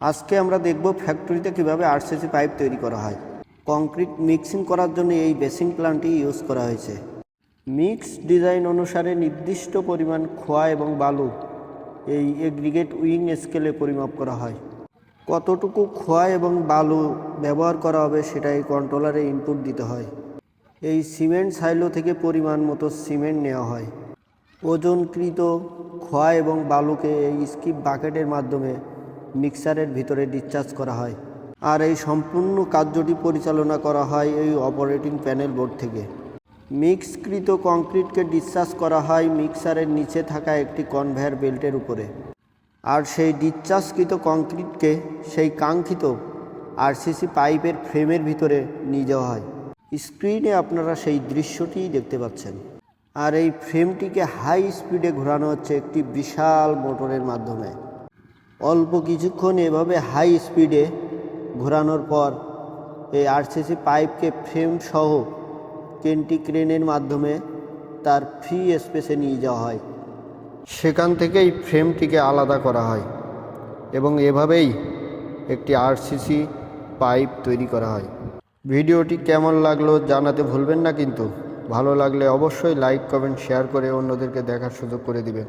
আজকে আমরা দেখব ফ্যাক্টরিতে কীভাবে আরসিসি পাইপ তৈরি করা হয়। কংক্রিট মিক্সিং করার জন্য এই বেসিং প্ল্যানটি ইউজ করা হয়েছে। মিক্স ডিজাইন অনুসারে নির্দিষ্ট পরিমাণ খোয়া এবং বালু এই এগ্রিগেট উইং স্কেলে পরিমাপ করা হয়। কতটুকু খোয়া এবং বালু ব্যবহার করা হবে সেটা এই কন্ট্রোলারে ইনপুট দিতে হয়। এই সিমেন্ট সাইলো থেকে পরিমাণ মতো সিমেন্ট নেওয়া হয়। ওজনকৃত খোয়া এবং বালুকে এই স্কিপ বাকেটের মাধ্যমে মিক্সারের ভিতরে ডিসচার্জ করা হয়। আর এই সম্পূর্ণ কার্যটি পরিচালনা করা হয় এই অপারেটিং প্যানেল বোর্ড থেকে। মিক্সকৃত কংক্রিটকে ডিসচার্জ করা হয় মিক্সারের নিচে থাকা একটি কনভেয়ার বেল্টের উপরে। আর সেই ডিসচার্জকৃত কংক্রিটকে সেই কাঙ্ক্ষিত আরসিসি পাইপের ফ্রেমের ভিতরে নিয়ে যাওয়া হয়। স্ক্রিনে আপনারা সেই দৃশ্যটিই দেখতে পাচ্ছেন। আর এই ফ্রেমটিকে হাই স্পিডে ঘোরানো হচ্ছে একটি বিশাল মোটরের মাধ্যমে। অল্প কিছুক্ষণ এভাবে হাই স্পিডে ঘোরানোর পর এই আরসিসি পাইপকে ফ্রেম সহ কেন্টি ক্রেনের মাধ্যমে তার ফ্রি স্পেসে নিয়ে যাওয়া হয়। সেখান থেকে এই ফ্রেমটিকে আলাদা করা হয় এবং এভাবেই একটি আরসিসি পাইপ তৈরি করা হয়। ভিডিওটি কেমন লাগল জানাতে ভুলবেন না কিন্তু, ভালো লাগলে অবশ্যই লাইক কমেন্ট শেয়ার করে অন্যদেরকে দেখার সুযোগ করে দিবেন।